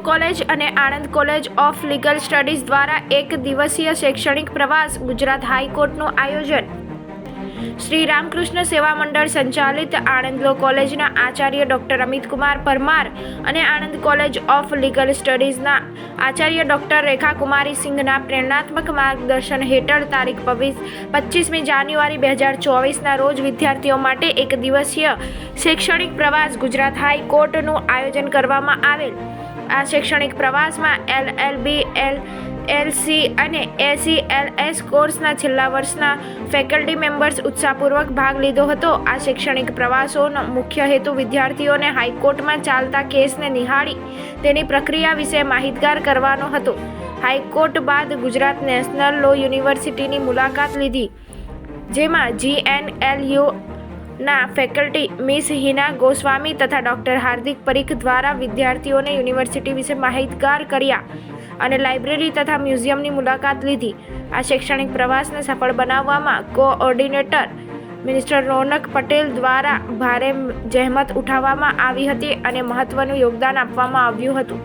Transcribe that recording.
College અને Anand college of legal studies દ્વારા એક દિવસીય શૈક્ષણિક પ્રવાસ ગુજરાત હાઈકોર્ટનું આયોજન શ્રી રામકૃષ્ણ સેવા મંડળ સંચાલિત આણંદ લો કોલેજના આચાર્ય ડોક્ટર અમિતકુમાર પરમાર અને આણંદ કોલેજ ઓફ લીગલ સ્ટડીઝના આચાર્ય ડોક્ટર રેખા કુમારી સિંઘના પ્રેરણાત્મક માર્ગદર્શન હેઠળ તારીખ પચીસમી જાન્યુઆરી બે હજાર ચોવીસના રોજ વિદ્યાર્થીઓ માટે એક દિવસીય શૈક્ષણિક પ્રવાસ ગુજરાત હાઈકોર્ટનું આયોજન કરવામાં આવેલ. આ શૈક્ષણિક પ્રવાસમાં L L B, L LC અને એસીએલએસ કોર્સના છેલ્લા વર્ષના ફેકલ્ટી મેમ્બર્સ ઉત્સાહપૂર્વક ભાગ લીધો હતો. આ શૈક્ષણિક પ્રવાસોનો મુખ્ય હેતુ વિદ્યાર્થીઓને હાઈકોર્ટમાં ચાલતા કેસને નિહાળી તેની પ્રક્રિયા વિશે માહિતગાર કરવાનો હતો. હાઈકોર્ટ બાદ ગુજરાત નેશનલ લો યુનિવર્સિટીની મુલાકાત લીધી, જેમાં જીએનએલયુ ના ફેકલ્ટી મિસ હિના ગોસ્વામી તથા ડોક્ટર હાર્દિક પરીખ દ્વારા વિદ્યાર્થીઓને યુનિવર્સિટી વિશે માહિતગાર કર્યા. અને લાઇબ્રેરી તથા મ્યુઝિયમની મુલાકાત લીધી. આ શૈક્ષણિક પ્રવાસને સફળ બનાવવામાં કોઓર્ડિનેટર મિનિસ્ટર રોનક પટેલ દ્વારા ભારે જહેમત ઉઠાવવામાં આવી હતી અને મહત્વનું યોગદાન આપવામાં આવ્યું હતું.